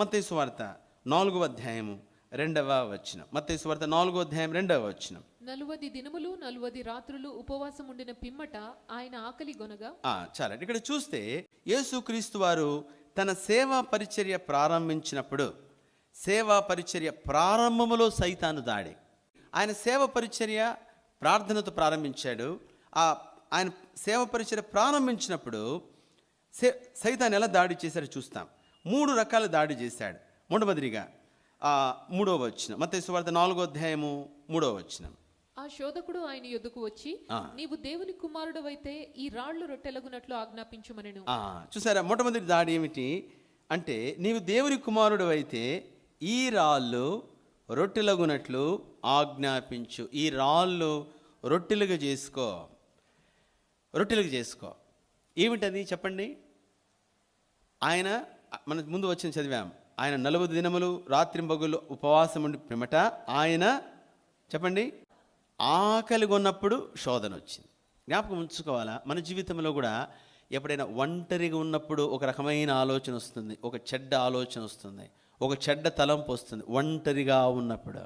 మత్తయి సువార్త నాలుగవ అధ్యాయము రెండవ వచనం. మత్తయి సువార్త నాలుగో అధ్యాయం రెండవ వచనం. నలువది దినములు నలువది రాత్రులు ఉపవాసం ఉండిన పిమ్మట ఆయన ఆకలి గొనగా ఆ, చాలండి. ఇక్కడ చూస్తే యేసుక్రీస్తు వారు తన సేవా పరిచర్య ప్రారంభించినప్పుడు సేవా పరిచర్య ప్రారంభములో సైతాను దాడి. ఆయన సేవ పరిచర్య ప్రార్థనతో ప్రారంభించాడు. ఆ ఆయన సేవ పరిచర్య ప్రారంభించినప్పుడు సే సైతాన్ ఎలా దాడి చేశాడో చూస్తాం. మూడు రకాల దాడి చేశాడు. మొట్టమొదటిగా ఆ, మూడో వచ్చిన సువార్త నాలుగో అధ్యాయము మూడో వచ్చినం ఆ శోధకుడు ఆయన యొద్దకు వచ్చి. నీవు దేవుని కుమారుడవైతే ఈ రాళ్ళు రొట్టెలగునట్లు ఆజ్ఞాపించుమనెను. ఆ, చూసారా మొట్టమొదటి దాడి ఏమిటి? అంటే నీవు దేవుని కుమారుడు అయితే ఈ రాళ్ళు రొట్టెలగునట్లు ఆజ్ఞాపించు. ఈ రాళ్ళు రొట్టెలుగా చేసుకో. రొట్టెలుగా చేసుకో. ఏమిటది? చెప్పండి. ఆయన మన ముందు వచ్చిన చదివాం. ఆయన నలుగు దినములు రాత్రింబగులు ఉపవాసం ఉండి పిమ్మట ఆయన చెప్పండి? ఆకలి కొన్నప్పుడు శోధన వచ్చింది. జ్ఞాపకం ఉంచుకోవాలా? మన జీవితంలో కూడా ఎప్పుడైనా ఒంటరిగా ఉన్నప్పుడు ఒక రకమైన ఆలోచన వస్తుంది. ఒక చెడ్డ ఆలోచన వస్తుంది. ఒక చెడ్డ తలంపు వస్తుంది. ఒంటరిగా ఉన్నప్పుడు.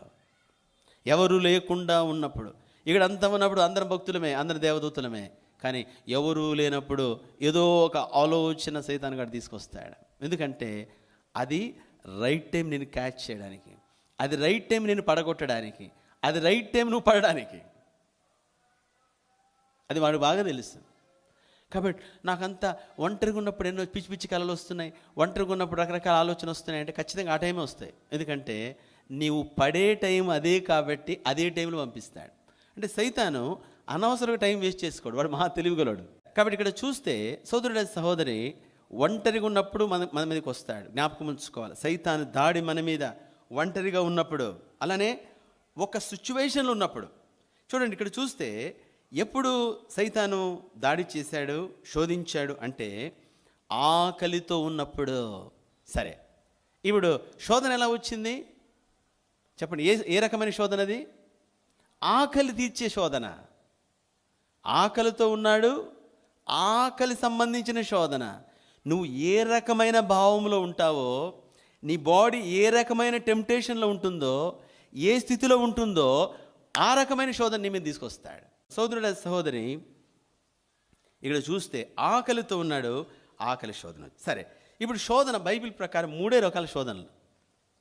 ఎవరు లేకుండా ఉన్నప్పుడు. ఇక్కడ అంతా ఉన్నప్పుడు అందరం భక్తులమే అందరం దేవదూతులమే. కానీ ఎవరూ లేనప్పుడు ఏదో ఒక ఆలోచన సైతాన్ని గారు తీసుకొస్తాడు. ఎందుకంటే అది రైట్ టైం నేను క్యాచ్ చేయడానికి అది రైట్ టైం నేను పడగొట్టడానికి అది రైట్ టైం నువ్వు పడడానికి. అది వాడు బాగా తెలుసు కాబట్టి నాకంతా ఒంటరిగా ఉన్నప్పుడు ఎన్నో పిచ్చి పిచ్చి కళలు వస్తున్నాయి ఒంటరిగా ఉన్నప్పుడు రకరకాల ఆలోచన వస్తున్నాయి అంటే ఖచ్చితంగా ఆ టైమే వస్తాయి. ఎందుకంటే నీవు పడే టైం అదే కాబట్టి అదే టైంలో పంపిస్తాడు. అంటే సైతాను అనవసరంగా టైం వేస్ట్ చేసుకోడు. వాడు మహా తెలివిగలడు కాబట్టి ఇక్కడ చూస్తే సోదరుడ సహోదరి ఒంటరిగా ఉన్నప్పుడు మన మన మీదకి వస్తాడు. జ్ఞాపకం ఉంచుకోవాలి. సైతాను దాడి మన మీద ఒంటరిగా ఉన్నప్పుడు అలానే ఒక సిచ్యువేషన్లో ఉన్నప్పుడు. చూడండి ఇక్కడ చూస్తే ఎప్పుడు సైతాను దాడి చేశాడు శోధించాడు అంటే ఆకలితో ఉన్నప్పుడు. సరే ఇప్పుడు శోధన ఎలా వచ్చింది? చెప్పండి ఏ ఏ రకమైన శోధన అది? ఆకలి తీర్చే శోధన. ఆకలితో ఉన్నాడు ఆకలి సంబంధించిన శోధన. నువ్వు ఏ రకమైన భావంలో ఉంటావో నీ బాడీ ఏ రకమైన టెంప్టేషన్లో ఉంటుందో ఏ స్థితిలో ఉంటుందో ఆ రకమైన శోధన నీ మీద తీసుకొస్తాడు. సోదరుడ సహోదరి ఇక్కడ చూస్తే ఆకలితో ఉన్నాడు ఆకలి శోధన. సరే ఇప్పుడు శోధన బైబిల్ ప్రకారం మూడే రకాల శోధనలు.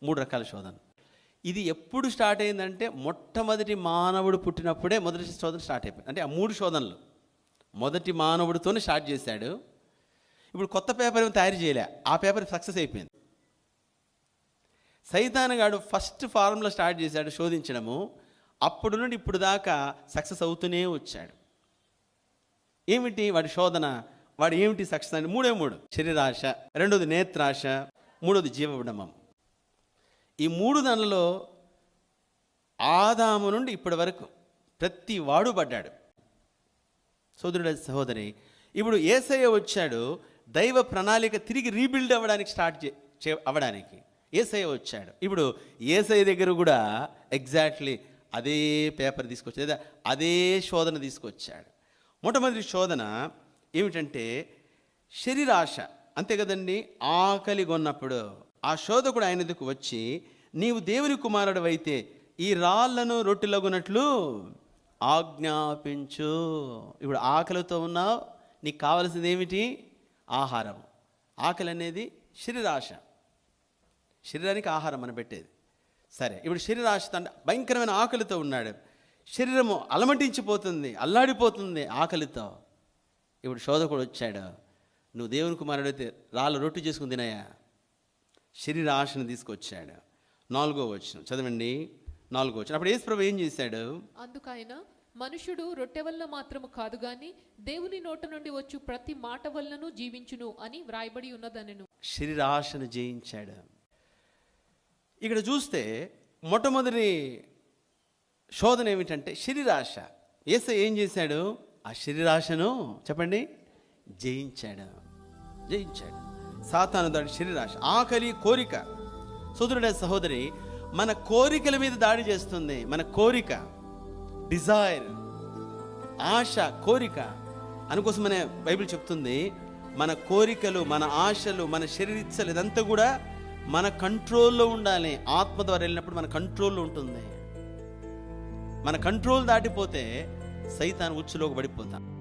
మూడు రకాల శోధన ఇది ఎప్పుడు స్టార్ట్ అయిందంటే మొట్టమొదటి మానవుడు పుట్టినప్పుడే మొదటి శోధన స్టార్ట్ అయిపోయింది. అంటే ఆ మూడు శోధనలు మొదటి మానవుడితోనే స్టార్ట్ చేశాడు. ఇప్పుడు కొత్త పేపర్ ఏమి తయారు చేయలే. ఆ పేపర్ సక్సెస్ అయిపోయింది. సైతానగాడు ఫస్ట్ ఫార్ములా స్టార్ట్ చేశాడు శోధించడము. అప్పుడు నుండి ఇప్పుడు దాకా సక్సెస్ అవుతూనే వచ్చాడు. ఏమిటి వాడి శోధన? వాడు ఏమిటి సక్సెస్ అంటే మూడే మూడు. శరీరాశ రెండోది నేత్రాశ మూడోది జీవవిడమం. ఈ మూడు దానిలో ఆదాము నుండి ఇప్పటి వరకు ప్రతి వాడు పడ్డాడు. సోదరుడ సహోదరి ఇప్పుడు ఏసయ్య వచ్చాడు దైవ ప్రణాళిక తిరిగి రీబిల్డ్ అవ్వడానికి స్టార్ట్ చే చే- అవ్వడానికి. ఏసయ్య వచ్చాడు. ఇప్పుడు ఏసయ్య దగ్గర కూడా ఎగ్జాక్ట్లీ అదే పేపర్ తీసుకొచ్చాడు లేదా అదే శోధన తీసుకొచ్చాడు. మొట్టమొదటి శోధన ఏమిటంటే శరీరాశ. అంతే కదండి? ఆకలి కొన్నప్పుడు. ఆ శోధకుడు ఆయన ఎదుకు వచ్చి నీవు దేవుని కుమారుడు అయితే ఈ రాళ్ళను రొట్టెలగునట్లు ఆజ్ఞాపించు. ఇప్పుడు ఆకలితో ఉన్నావు నీకు కావలసింది ఏమిటి? ఆహారం. ఆకలి అనేది శరీరాశ. శరీరానికి ఆహారం మనం పెట్టేది. సరే ఇప్పుడు శరీరాశ అంటే భయంకరమైన ఆకలితో ఉన్నాడు. శరీరము అలమటించిపోతుంది అల్లాడిపోతుంది ఆకలితో. ఇప్పుడు శోధకుడు వచ్చాడు నువ్వు దేవుని కుమారుడైతే రాళ్ళు రొట్టు చేసుకుని తినయా శరీర ఆశను తీసుకొచ్చాడు. నాలుగో వచ్చిన చదవండి. నాలుగో వచ్చిన అప్పుడు యేసు ప్రభు ఏం చేశాడు? అందుకైన మనుషుడు రొట్టె వల్ల మాత్రము కాదు గాని దేవుని నోట నుండి వచ్చు ప్రతి మాట వల్లనూ జీవించును అని వ్రాయబడి ఉన్నదనెను. శరీరాశను జయించాడు. ఇక్కడ చూస్తే మొట్టమొదటి శోధన ఏమిటంటే శరీరాశ. ఏస ఏం చేశాడు? ఆ శరీరాశను చెప్పండి? జయించాడు. జయించాడు. సాతాను దాడి శరీరాశ ఆకలి కోరిక. సోదరుడే సహోదరి మన కోరికల మీద దాడి చేస్తుంది. మన కోరిక డిజైర్ ఆశ కోరిక. అందుకోసమనే బైబిల్ చెప్తుంది మన కోరికలు మన ఆశలు మన శరీరిచ్చలు ఇదంతా కూడా మన కంట్రోల్లో ఉండాలి. ఆత్మ ద్వారా వెళ్ళినప్పుడు మన కంట్రోల్లో ఉంటుంది. మన కంట్రోల్ దాటిపోతే సైతాన్ ఉచ్చులోకి పడిపోతాం